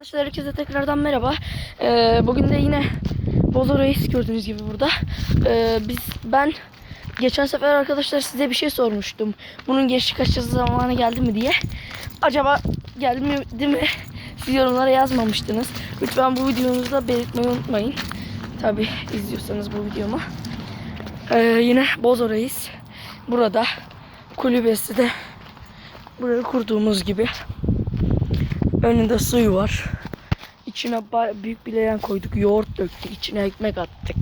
Arkadaşlar herkese tekrardan merhaba. Ee, bugün de yine Bozo Reis gördüğünüz gibi burada. Ee, biz ben geçen sefer arkadaşlar size bir şey sormuştum. Bunun gençlik aşısı zamanı geldi mi diye. Acaba gelmedi mi? Siz yorumlara yazmamıştınız. Lütfen bu videonuzda belirtmeyi unutmayın. Tabi izliyorsanız bu videomu. Ee, yine Bozo Reis burada kulübesi de buraya kurduğumuz gibi. Önünde suyu var. İçine büyük bir leğen koyduk. Yoğurt döktük. içine ekmek attık.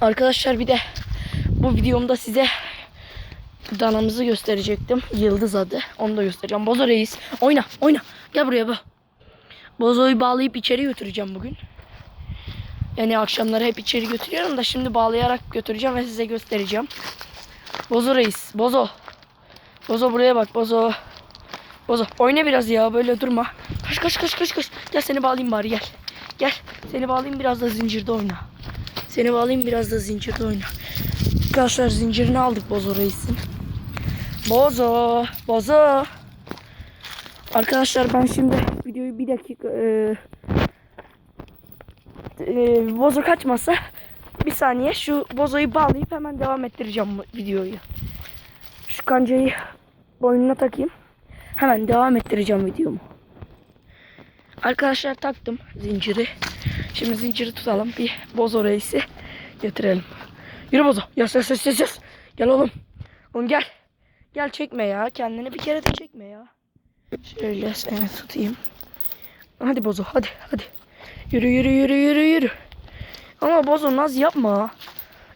Arkadaşlar bir de bu videomda size danamızı gösterecektim. Yıldız adı. Onu da göstereceğim. Bozo reis. Oyna oyna. Gel buraya bak. Bozo'yu bağlayıp içeri götüreceğim bugün. Yani akşamları hep içeri götürüyorum da şimdi bağlayarak götüreceğim ve size göstereceğim. Bozo reis. Bozo. Bozo buraya bak. Bozo. Bozo oyna biraz ya böyle durma. Kaç kaç kaç kaç kaç. Gel seni bağlayayım bari gel. Gel seni bağlayayım biraz da zincirde oyna. Seni bağlayayım biraz da zincirde oyna. Arkadaşlar zincirini aldık Bozo Reis'in. Bozo. Bozo. Arkadaşlar ben şimdi videoyu bir dakika e, e, Bozo kaçmasa bir saniye şu Bozo'yu bağlayıp hemen devam ettireceğim videoyu. Şu kancayı boynuna takayım. Hemen devam ettireceğim videomu. Arkadaşlar taktım zinciri. Şimdi zinciri tutalım. Bir bozo reisi getirelim. Yürü bozo. Yas yas yas yas. Gel oğlum. Oğlum gel. Gel çekme ya. Kendini bir kere de çekme ya. Şöyle seni tutayım. Hadi bozo hadi hadi. Yürü yürü yürü yürü yürü. Ama bozo naz yapma.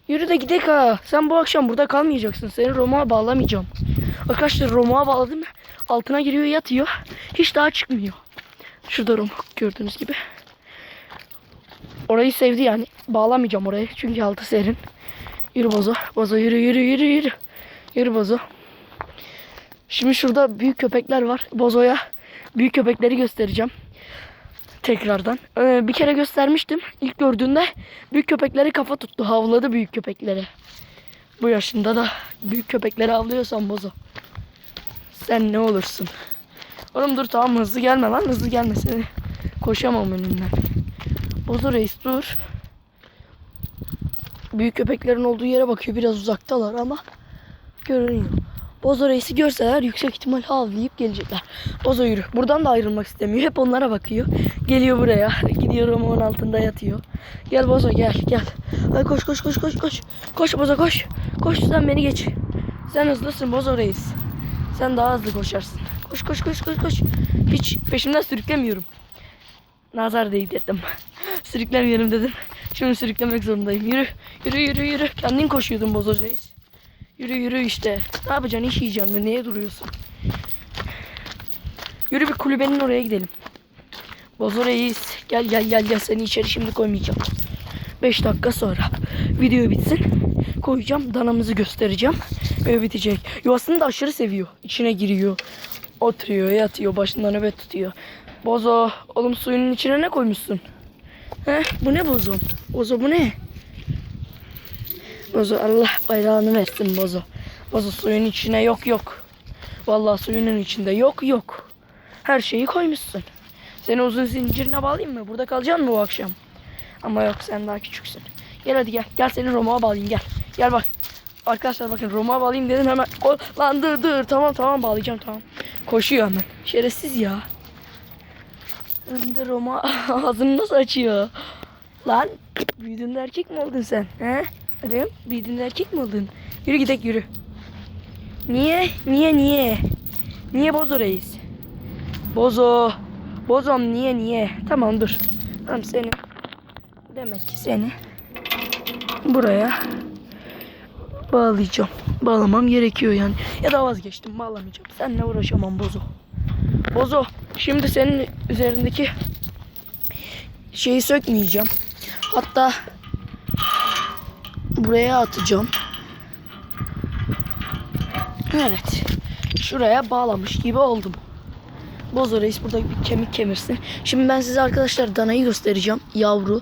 Yürü de gidek ha. Sen bu akşam burada kalmayacaksın. Seni Roma'ya bağlamayacağım. Arkadaşlar Roma'ya bağladım. Altına giriyor yatıyor. Hiç daha çıkmıyor. Şurada Roma gördüğünüz gibi. Orayı sevdi yani. Bağlamayacağım orayı. Çünkü altı serin. Yürü bozo. Bozo yürü yürü yürü yürü. Yürü bozo. Şimdi şurada büyük köpekler var. Bozo'ya büyük köpekleri göstereceğim. Tekrardan. Ee, bir kere göstermiştim. İlk gördüğünde büyük köpekleri kafa tuttu. Havladı büyük köpekleri. Bu yaşında da büyük köpekleri avlıyorsan bozo. Sen ne olursun. Oğlum dur tamam hızlı gelme lan hızlı gelme seni. Koşamam önünden. Bozo reis dur. Büyük köpeklerin olduğu yere bakıyor biraz uzaktalar ama görünüyor. Bozo reisi görseler yüksek ihtimal havlayıp gelecekler. Bozo yürü. Buradan da ayrılmak istemiyor. Hep onlara bakıyor. Geliyor buraya. Gidiyor Roma'nın altında yatıyor. Gel Bozo gel gel. Hadi koş koş koş koş koş. Koş Bozo koş. Koş sen beni geç. Sen hızlısın Bozo reis. Sen daha hızlı koşarsın. Koş koş koş koş koş. Hiç peşimden sürüklemiyorum. Nazar değdirdim. Sürüklemiyorum dedim. Şimdi sürüklemek zorundayım. Yürü. Yürü yürü yürü. Kendin koşuyordun reis. Yürü yürü işte. Ne yapacaksın? İş yiyeceksin ve neye duruyorsun? Yürü bir kulübenin oraya gidelim. Bozo reis. Gel gel gel gel. Seni içeri şimdi koymayacağım. 5 dakika sonra video bitsin. Koyacağım. Danamızı göstereceğim. Ve bitecek. Yuvasını da aşırı seviyor. İçine giriyor. Oturuyor, yatıyor. Başında nöbet tutuyor. Bozo. Oğlum suyunun içine ne koymuşsun? He? Bu ne bozo? Bozo bu ne? Bozo Allah bayrağını versin Bozo. Bozo suyun içine yok yok. Vallahi suyunun içinde yok yok. Her şeyi koymuşsun. Seni uzun zincirine bağlayayım mı? Burada kalacaksın mı bu akşam? Ama yok sen daha küçüksün. Gel hadi gel. Gel seni Roma'ya bağlayayım gel. Gel bak. Arkadaşlar bakın Roma'ya bağlayayım dedim hemen. Lan dur dur tamam tamam bağlayacağım tamam. Koşuyor hemen. Şerefsiz ya. Önde Roma ağzını nasıl açıyor? Lan büyüdüğünde erkek mi oldun sen? He? Hadi büyüdüğünde erkek mi oldun? Yürü gidek yürü. Niye? Niye niye? Niye Bozo reis? Bozo. Bozom niye niye? Tamam dur. Tamam seni. Demek ki seni buraya bağlayacağım. Bağlamam gerekiyor yani. Ya da vazgeçtim bağlamayacağım. Seninle uğraşamam Bozo. Bozo şimdi senin üzerindeki şeyi sökmeyeceğim. Hatta buraya atacağım. Evet. Şuraya bağlamış gibi oldum. Bozo reis burada bir kemik kemirsin. Şimdi ben size arkadaşlar danayı göstereceğim. Yavru.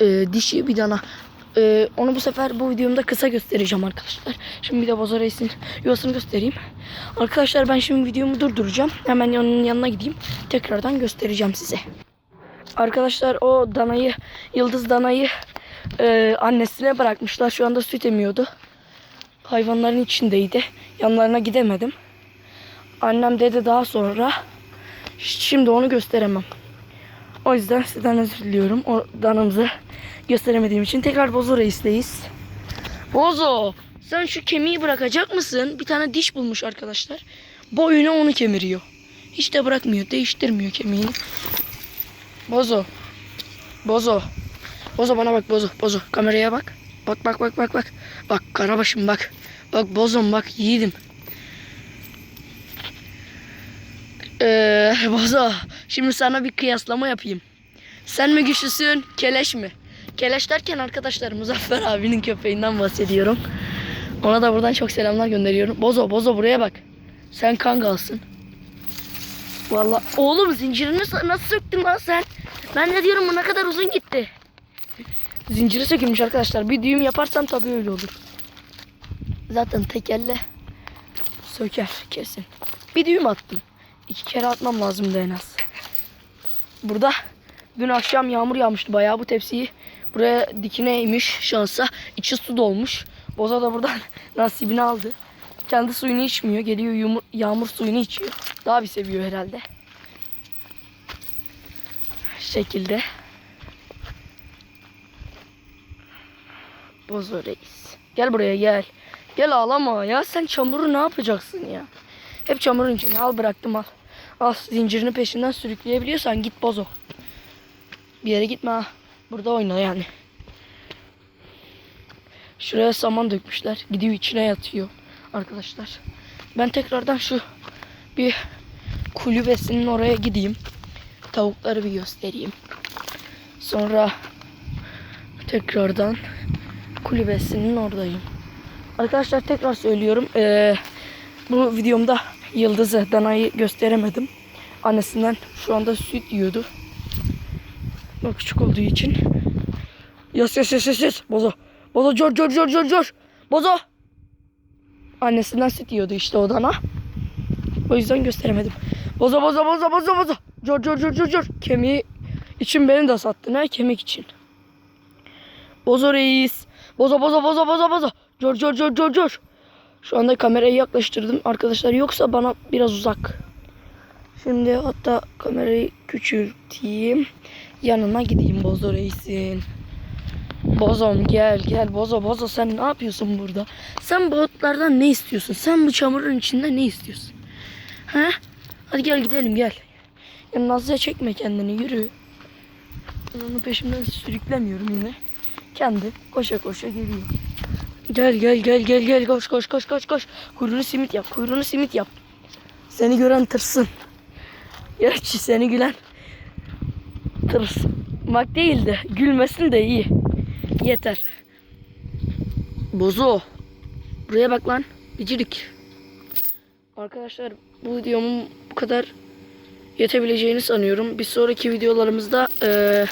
e, dişi bir dana. E, onu bu sefer bu videomda kısa göstereceğim arkadaşlar. Şimdi bir de Bozo reisin yuvasını göstereyim. Arkadaşlar ben şimdi videomu durduracağım. Hemen onun yanına gideyim. Tekrardan göstereceğim size. Arkadaşlar o danayı, Yıldız danayı e, annesine bırakmışlar. Şu anda süt emiyordu. Hayvanların içindeydi. Yanlarına gidemedim. Annem dedi daha sonra. Şimdi onu gösteremem. O yüzden sizden özür diliyorum. O danamızı gösteremediğim için. Tekrar Bozo Reis'teyiz. Bozo sen şu kemiği bırakacak mısın? Bir tane diş bulmuş arkadaşlar. Boyuna onu kemiriyor. Hiç de bırakmıyor. Değiştirmiyor kemiğini. Bozo. Bozo. Bozo bana bak Bozo. Bozo kameraya bak. Bak bak bak bak bak. Bak karabaşım bak. Bak Bozom bak yiğidim. Ee, Bozo. Şimdi sana bir kıyaslama yapayım. Sen mi güçlüsün? Keleş mi? Keleş derken arkadaşlar Muzaffer abinin köpeğinden bahsediyorum. Ona da buradan çok selamlar gönderiyorum. Bozo Bozo buraya bak. Sen kangalsın. Vallahi oğlum zincirini nasıl söktün lan sen? Ben de diyorum bu ne kadar uzun gitti. Zinciri sökülmüş arkadaşlar. Bir düğüm yaparsam tabii öyle olur. Zaten tek elle söker kesin. Bir düğüm attım. İki kere atmam lazımdı en az. Burada dün akşam yağmur yağmıştı bayağı bu tepsiyi buraya dikine eğmiş şansa. içi su dolmuş. Boza da buradan nasibini aldı. Kendi suyunu içmiyor. Geliyor yumur, yağmur suyunu içiyor. Daha bir seviyor herhalde. Şekilde. Bozo reis. Gel buraya gel. Gel ağlama ya. Sen çamuru ne yapacaksın ya? Hep çamurun içine. Al bıraktım al. Al zincirini peşinden sürükleyebiliyorsan git bozo. Bir yere gitme ha. Burada oyna yani. Şuraya saman dökmüşler. Gidiyor içine yatıyor arkadaşlar. Ben tekrardan şu bir kulübesinin oraya gideyim. Tavukları bir göstereyim. Sonra tekrardan kulübesinin oradayım. Arkadaşlar tekrar söylüyorum. Ee, bu videomda Yıldız'ı, Dana'yı gösteremedim. Annesinden şu anda süt yiyordu. O küçük olduğu için. Yas yas yas yas yas. Bozo. Bozo cor cor cor cor cor. Bozo. Annesinden süt yiyordu işte o dana. O yüzden gösteremedim. Bozo bozo bozo bozo bozo. Cor cor cor cor cor. Kemiği için beni de sattın ha kemik için. Bozo reis. Bozo bozo bozo bozo bozo. Cor cor cor cor cor. Şu anda kamerayı yaklaştırdım arkadaşlar yoksa bana biraz uzak. Şimdi hatta kamerayı küçülteyim. Yanına gideyim Bozo reisin. Bozom gel gel Bozo Bozo sen ne yapıyorsun burada? Sen bu otlardan ne istiyorsun? Sen bu çamurun içinde ne istiyorsun? He? Hadi gel gidelim gel. Ya Nazlı'ya çekme kendini yürü. Ben onu peşimden sürüklemiyorum yine. Kendi koşa koşa geliyor. Gel gel gel gel gel koş koş koş koş koş. Kuyruğunu simit yap kuyruğunu simit yap. Seni gören tırsın. Gerçi seni gülen tırsmak değil de gülmesin de iyi. Yeter. Bozo. Buraya bak lan. Bicirik. Arkadaşlar bu videomun bu kadar yetebileceğini sanıyorum. Bir sonraki videolarımızda eee,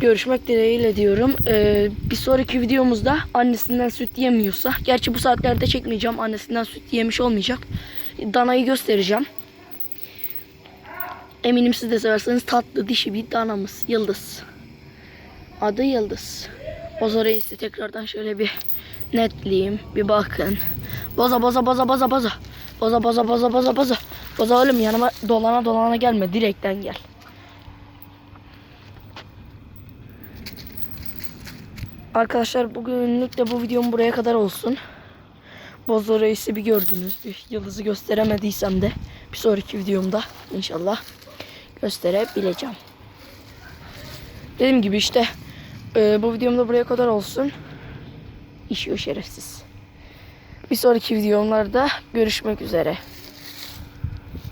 görüşmek dileğiyle diyorum. Eee, bir sonraki videomuzda annesinden süt yemiyorsa, gerçi bu saatlerde çekmeyeceğim. Annesinden süt yemiş olmayacak. Danayı göstereceğim. Eminim siz de severseniz tatlı dişi bir danamız. Yıldız. Adı Yıldız. Boza Reis'i tekrardan şöyle bir netleyeyim. Bir bakın. Boza boza boza boza boza. Boza boza boza boza boza. Boza oğlum yanıma dolana dolana gelme. Direkten gel. Arkadaşlar bugünlük de bu videom buraya kadar olsun. Bozo Reis'i bir gördünüz. Bir yıldızı gösteremediysem de bir sonraki videomda inşallah gösterebileceğim. Dediğim gibi işte e, bu videomda buraya kadar olsun. İşiyor şerefsiz. Bir sonraki videolarda görüşmek üzere.